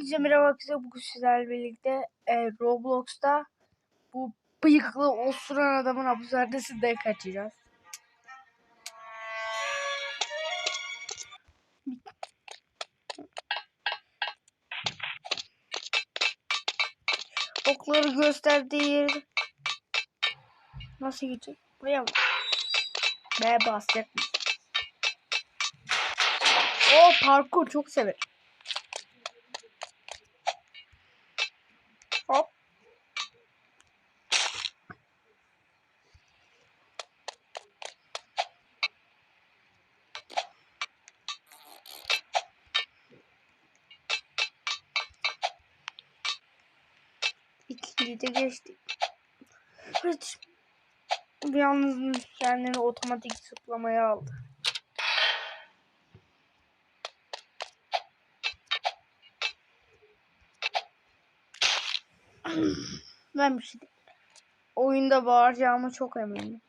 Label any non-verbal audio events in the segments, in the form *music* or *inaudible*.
Hepinize merhaba arkadaşlar. Bugün sizlerle birlikte e, Roblox'ta bu bıyıklı osuran adamın hapishanesinden kaçacağız. Okları gösterdiği yer nasıl gidecek? Buraya mı? B basacak? O parkur çok severim. De geçtik. Evet. Yalnız kendini otomatik zıplamaya aldı. *clears throat* Ben bir şey Oyunda bağıracağıma çok eminim.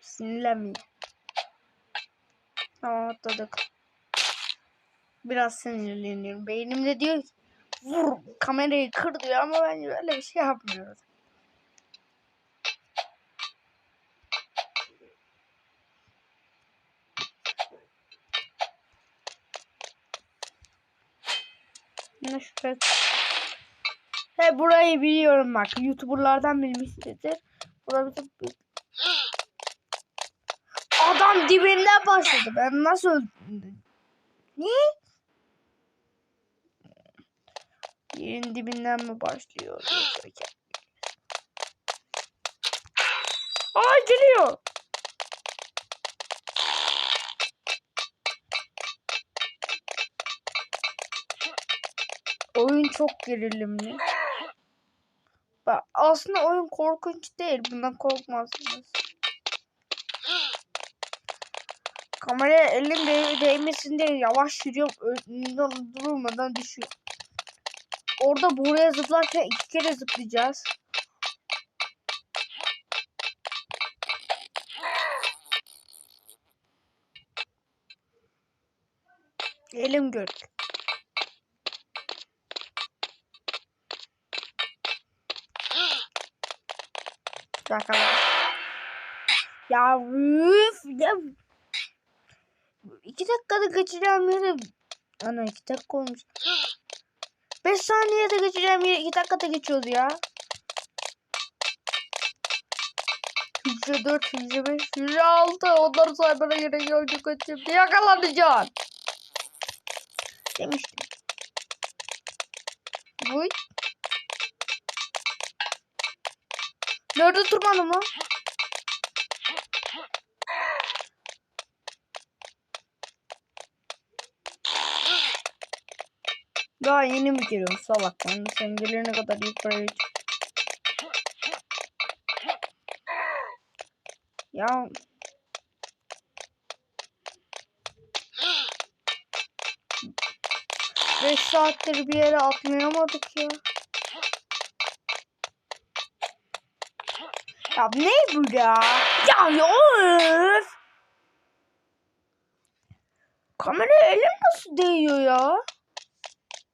Sinirlenmeyin. Tamam atladık. Biraz sinirleniyorum. Beynimde diyor ki vur kamerayı kır diyor ama ben öyle bir şey yapmıyorum. Ne şüphe. He burayı biliyorum bak. Youtuberlardan bilmişsinizdir. Burada bir Adam dibinden başladı. Ben nasıl öldüm? Ne? Yerin dibinden mi başlıyor? Ay geliyor. Oyun çok gerilimli. Bak aslında oyun korkunç değil. Bundan korkmazsınız. Kameraya elim değ değmesin diye yavaş yürüyorum. Durmadan düşüyor. Orada buraya zıplarken iki kere zıplayacağız. Elim gördü. Bakalım. Ya üf ya. İki dakikada geçeceğim yeri. Ana iki dakika olmuş. Beş saniyede geçeceğim yeri iki dakikada geçiyordu ya. Hücre dört, hücre beş, hücre altı. Onları saymana gerek yok. Çok açım. Yakalanacaksın. Demiştim. Vay. Nerede durmadım lan? Daha yeni mi geliyorsun salak ben sen gelene kadar yukarıya çık. Ya Beş saattir bir yere atlayamadık ya. Ya ne bu ya? Ya ya öf. Kameraya elim nasıl değiyor ya?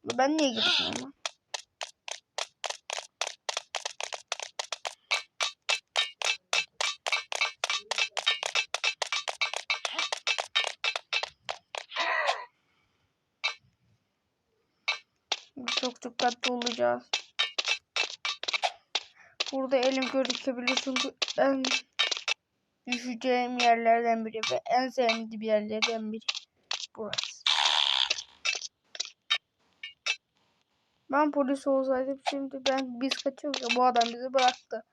Ben niye gittim ama? Çok dikkatli olacağız. Burada elim gözükebilir çünkü en düşeceğim yerlerden biri ve en sevdiğim yerlerden biri burası. Ben polis olsaydım şimdi ben biz kaçıyoruz ya bu adam bizi bıraktı.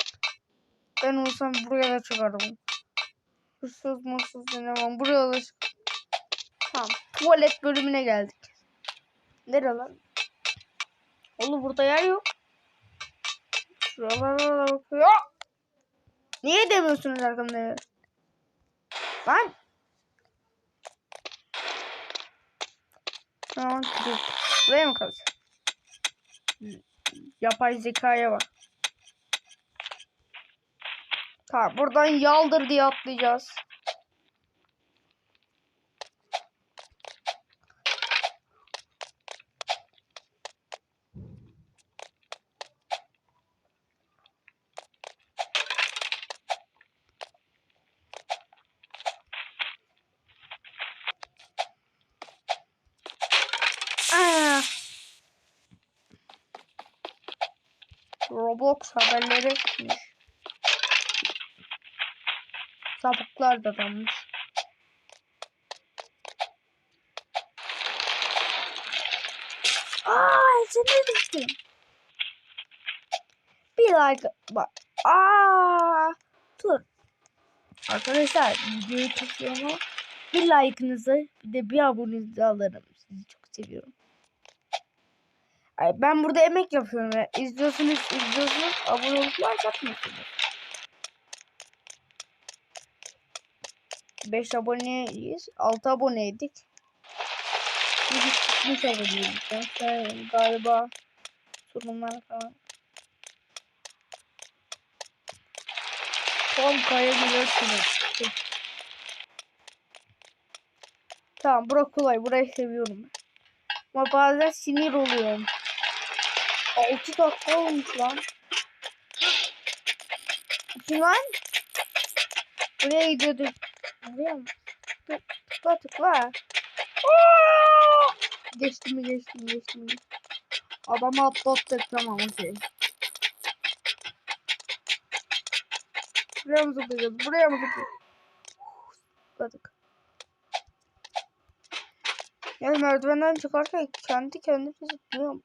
Ben olsam buraya da çıkardım. Hırsız mırsız denemem. Buraya da çık. Tamam. Tuvalet bölümüne geldik. Nere lan? Oğlum burada yer yok. Şuralara bakıyor. Niye demiyorsunuz arkamda yer? Lan. Tamam. Buraya mı kalacak? Yapay zekaya bak. Tamam buradan yaldır diye atlayacağız. Roblox haberleri çıkmış. Sapıklar da danmış. Aa, seni düştüm. Bir like bak. Aa, dur. Arkadaşlar videoyu tutuyorum. Bir like'ınızı bir de bir abonenizi alırım. Sizi çok seviyorum. Ben burada emek yapıyorum ya. İzliyorsunuz, izliyorsunuz. Abone olup like atmıyorsunuz. 5 aboneyiz. 6 aboneydik. Tutmuş aboneydik. Galiba sorunlar falan. Tam kaya biliyorsunuz. Tamam bura kolay. Burayı seviyorum ben. Ama bazen sinir oluyorum. 6 dakika olmuş lan. Kim lan? Buraya gidiyorduk. Buraya mı? Tık- Tıkla tıkla. Geçti mi geçti mi geçti mi? Adamı atlattık tamam okey. Buraya mı zıplayacağız? Buraya mı zıplayacağız? Zıpladık. Yani merdivenden çıkarken kendi kendime zıplıyorum.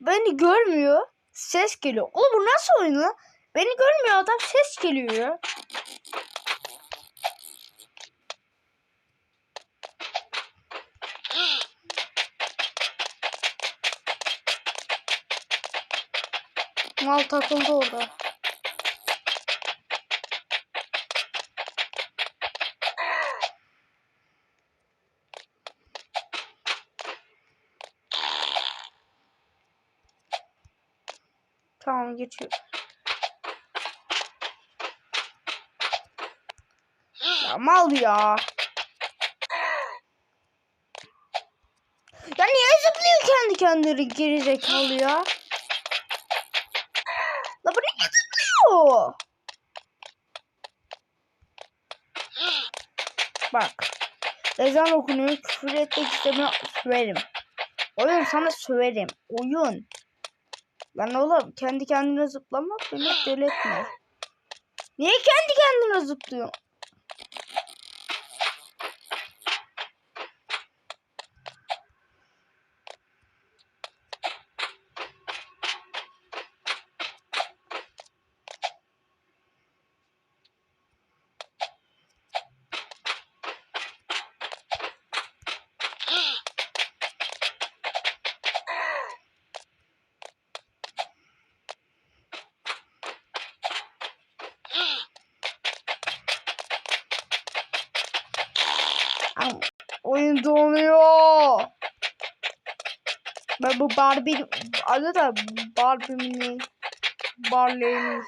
Beni görmüyor. Ses geliyor. Oğlum bu nasıl oyun lan? Beni görmüyor adam ses geliyor. Mal takıldı orada. Tamam geçiyor. Ya mal ya. Ya niye zıplıyor kendi kendine geri zekalı ya? Zıplıyor? Bak. Ezan okunuyor. Küfür etmek istemiyor. Söverim. Oyun sana söverim. Oyun. Lan oğlum kendi kendine zıplamak beni deli etmiyor. Niye kendi kendine zıplıyor? Oyun donuyor. Ben bu Barbie adı da Barbie mi? Barley!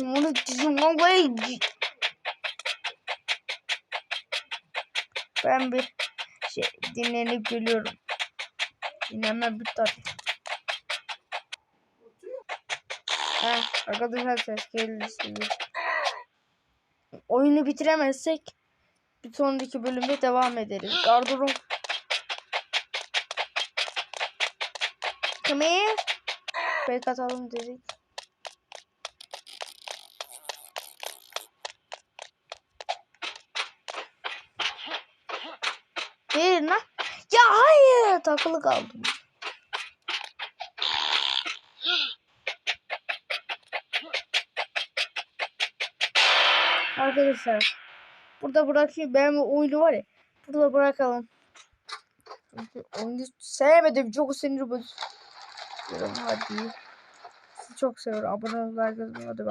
Onu dizim Ben bir şey dinlenip gülüyorum. Dinlenme bitti artık. Heh, arkadaşlar ses geldi şimdi. Oyunu bitiremezsek bir sonraki bölümde devam ederiz. Gardırop Come here. Fake atalım dedik. Verin lan. Ya takılı kaldım. Arkadaşlar burada bırakayım. Ben bu oyunu var ya. Burada bırakalım. Çünkü oyunu sevmedim. Çok sinir bozucu. Hadi. Sizi çok seviyorum. Abone olmayı, like atmayı, hadi.